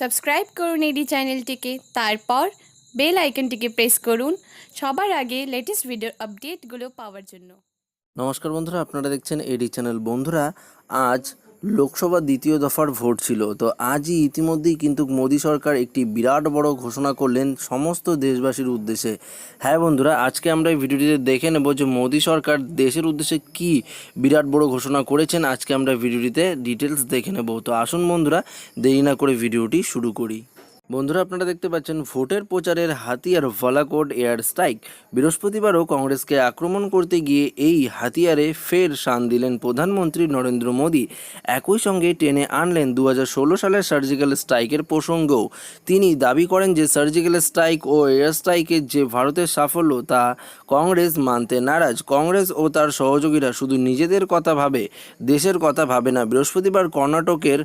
Subscribe করুন এডি চ্যানেলটিকে, তারপর বেল আইকনটিকে প্রেস করুন সবার আগে লেটেস্ট ভিডিও আপডেটগুলো পাওয়ার জন্য। নমস্কার বন্ধুরা, আপনারা দেখছেন এডি চ্যানেল। বন্ধুরা, আজ লোকসভা দ্বিতীয় দফার ভোট ছিল। তো আজই ইতিমধ্যেই কিন্তু মোদী সরকার একটি বিরাট বড় ঘোষণা করলেন সমস্ত দেশবাসীর উদ্দেশ্যে। হ্যাঁ বন্ধুরা, আজকে আমরা এই ভিডিওটিতে দেখে নেব যে মোদী সরকার দেশের উদ্দেশ্যে কি বিরাট বড় ঘোষণা করেছেন। আজকে আমরা ভিডিওটিতে ডিটেলস দেখে নেব। তো আসুন বন্ধুরা, দেরি না করে ভিডিওটি শুরু করি। বন্ধুরা, আপনারা দেখতে পাচ্ছেন ভোটের প্রচারের হাতিয়ার ভলাকোট এয়ার স্ট্রাইক। বৃহস্পতিবারও কংগ্রেসকে আক্রমণ করতে গিয়ে এই হাতিয়ারে ফের শান দিলেন প্রধানমন্ত্রী নরেন্দ্র মোদী। একই সঙ্গে টেনে আনলেন দু হাজার ষোলো সালের সার্জিক্যাল স্ট্রাইকের প্রসঙ্গও। তিনি দাবি করেন যে সার্জিক্যাল স্ট্রাইক ও এয়ার স্ট্রাইকের যে ভারতের সাফল্য, তা কংগ্রেস মানতে নারাজ। কংগ্রেস ও তার সহযোগীরা শুধু নিজেদের কথা ভাবে, দেশের কথা ভাবে না, বৃহস্পতিবার কর্ণাটকের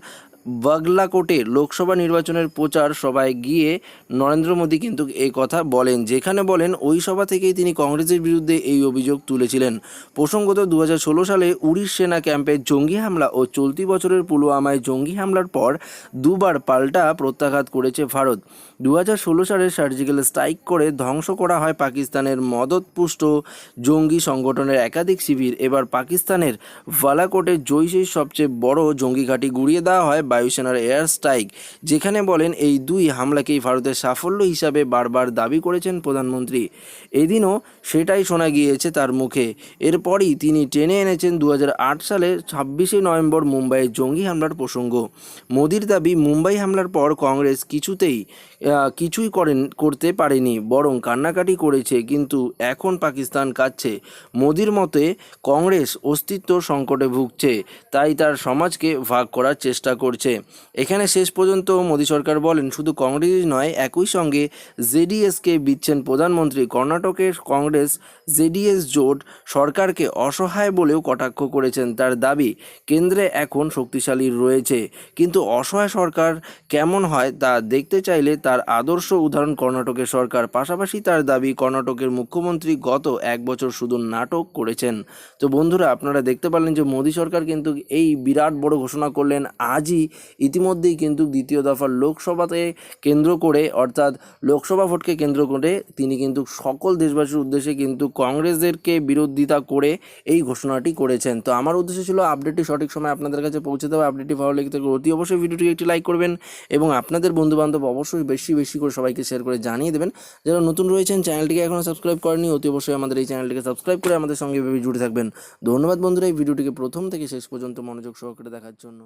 বাগলাকোটে লোকসভা নির্বাচনের প্রচার সভায় গিয়ে নরেন্দ্র মোদী কিন্তু এই কথা বলেন, যেখানে বলেন ওই সভা থেকেই তিনি কংগ্রেসের বিরুদ্ধে এই অভিযোগ তুলেছিলেন। প্রসঙ্গত দু হাজার ষোলো সালে উড়িষ সেনা ক্যাম্পে জঙ্গি হামলা ও চলতি বছরের পুলওয়ামায় জঙ্গি হামলার পর দুবার পাল্টা প্রত্যাঘাত করেছে ভারত। দু সালে সার্জিক্যাল স্ট্রাইক করে ধ্বংস করা হয় পাকিস্তানের মদতপুষ্ট জঙ্গি সংগঠনের একাধিক শিবির। এবার পাকিস্তানের ভালাকোটে জৈশের সবচেয়ে বড় জঙ্গি ঘাঁটি গুড়িয়ে দেওয়া হয় বায়ুসেনার এয়ার স্ট্রাইক, যেখানে বলেন এই দুই হামলাকেই ভারতের সাফল্য হিসাবে বারবার দাবি করেছেন প্রধানমন্ত্রী। এদিনও সেটাই শোনা গিয়েছে তার মুখে। এরপরই তিনি টেনে এনেছেন দু হাজার আট সালে ছাব্বিশে নভেম্বর মুম্বাইয়ের জঙ্গি হামলার প্রসঙ্গ। মোদির দাবি, মুম্বাই হামলার পর কংগ্রেস কিছুতেই কিছুই করেন, করতে পারেনি, বরং কান্নাকাটি করেছে, কিন্তু এখন পাকিস্তান কাচ্ছে মোদির মতে, কংগ্রেস অস্তিত্ব সংকটে ভুগছে, তাই তার সমাজকে ভাগ করার চেষ্টা করছে। এখানে শেষ পর্যন্ত মোদী সরকার বলেন, শুধু কংগ্রেসই নয়, একই সঙ্গে জেডিএসকে বিচ্ছেন প্রধানমন্ত্রী, কর্ণাটকের কংগ্রেস জেডিএস জোট সরকারকে অসহায় বলেও কটাক্ষ করেছেন তার দাবি। কেন্দ্রে এখন শক্তিশালী রয়েছে। কিন্তু অসহায় সরকার কেমন হয় তা দেখতে চাইলে তার আদর্শ উদাহরণ কর্ণাটকের সরকার। পাশাপাশি তার দাবি, কর্ণাটকের মুখ্যমন্ত্রী গত এক বছর শুধু নাটক করেছেন। তো বন্ধুরা, আপনারা দেখতে পারলেন যে মোদী সরকার কিন্তু এই বিরাট বড় ঘোষণা করলেন, আজই ইতিমধ্যেই কিন্তু দ্বিতীয় দফার লোকসভাতে কেন্দ্র করে, অর্থাৎ লোকসভা ভোটকে কেন্দ্র করে তিনি কিন্তু সকল দেশবাসীর উদ্দেশ্যে কিন্তু কংগ্রেসদেরকে বিরোধিতা করে এই ঘোষণাটি করেছেন। তো আমার উদ্দেশ্য ছিল আপডেটটি সঠিক সময় আপনাদের কাছে পৌঁছে দেওয়া। আপডেটটি ভালো লেগে থাকলে অতি অবশ্যই ভিডিওটি একটি লাইক করবেন এবং আপনাদের বন্ধুবান্ধব অবশ্যই বেশি বেশি করে সবাইকে শেয়ার করে জানিয়ে দেবেন। যারা নতুন রয়েছেন চ্যানেলটিকে এখনও সাবস্ক্রাইব করেনি অতি অবশ্যই আমাদের এই চ্যানেলটিকে সাবস্ক্রাইব করে আমাদের সঙ্গে জুড়ে থাকবেন। ধন্যবাদ বন্ধুরা, এই ভিডিওটিকে প্রথম থেকে শেষ পর্যন্ত মনোযোগ সহকারে দেখার জন্য।